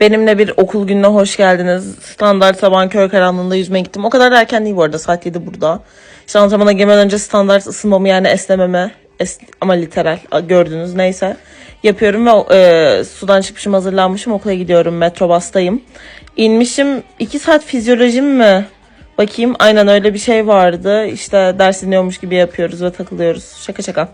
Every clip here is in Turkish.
Benimle bir okul gününe hoş geldiniz. Standart sabahın kör karanlığında yüzmeye gittim. O kadar da erken değil bu arada. Saat 7 burada. İşte antrenmana girmeden önce standart ısınmamı yani esnememe es- ama literal gördünüz neyse yapıyorum ve e, sudan çıkmışım hazırlanmışım okula gidiyorum metrobastayım. İnmişim 2 saat fizyolojim mi? Bakayım aynen öyle bir şey vardı. İşte ders dinliyormuş gibi yapıyoruz ve takılıyoruz. Şaka şaka.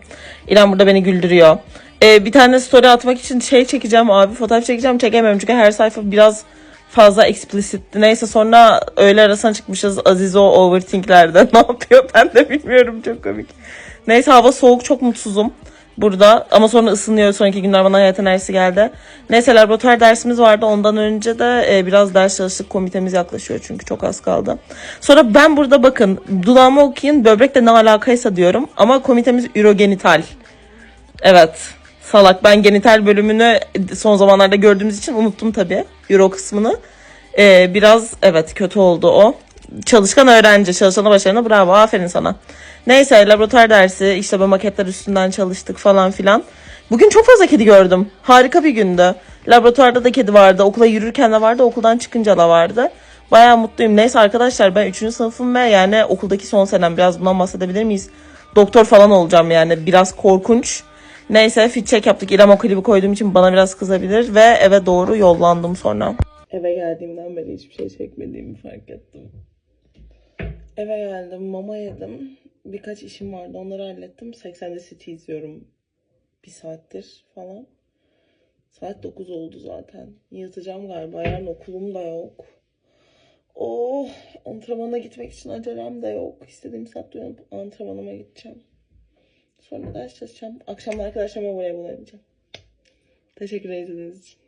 İrem burada beni güldürüyor. Ee, bir tane story atmak için şey çekeceğim abi. Fotoğraf çekeceğim çekemiyorum çünkü her sayfa biraz fazla explicitti. Neyse sonra öğle arasına çıkmışız. Azizo overthinklerde ne yapıyor ben de bilmiyorum çok komik. Neyse hava soğuk çok mutsuzum burada ama sonra ısınıyor sonraki günler bana hayat enerjisi geldi. Neyse laboratuvar dersimiz vardı ondan önce de e, biraz ders çalıştık komitemiz yaklaşıyor çünkü çok az kaldı. Sonra ben burada bakın dudağımı okuyun böbrekle ne alakaysa diyorum ama komitemiz ürogenital. Evet salak ben genital bölümünü son zamanlarda gördüğümüz için unuttum tabii euro kısmını. E, biraz evet kötü oldu o. Çalışkan öğrenci çalışana başarına bravo aferin sana. Neyse laboratuvar dersi işte bu maketler üstünden çalıştık falan filan. Bugün çok fazla kedi gördüm. Harika bir gündü. Laboratuvarda da kedi vardı. Okula yürürken de vardı. Okuldan çıkınca da vardı. Bayağı mutluyum. Neyse arkadaşlar ben 3. sınıfım ve yani okuldaki son senem biraz bundan bahsedebilir miyiz? Doktor falan olacağım yani biraz korkunç. Neyse fit check yaptık. İrem o klibi koyduğum için bana biraz kızabilir ve eve doğru yollandım sonra. Eve geldiğimden beri hiçbir şey çekmediğimi fark ettim. Eve geldim, mama yedim. Birkaç işim vardı, onları hallettim. 80'de City izliyorum bir saattir falan. Saat 9 oldu zaten. Yatacağım galiba, yarın okulum da yok. Oh, antrenmana gitmek için acelem de yok. İstediğim saatte uyanıp antrenmanıma gideceğim. Sonra ders çalışacağım. Akşam da arkadaşlarıma voleybol oynayacağım. Teşekkür ederiz için.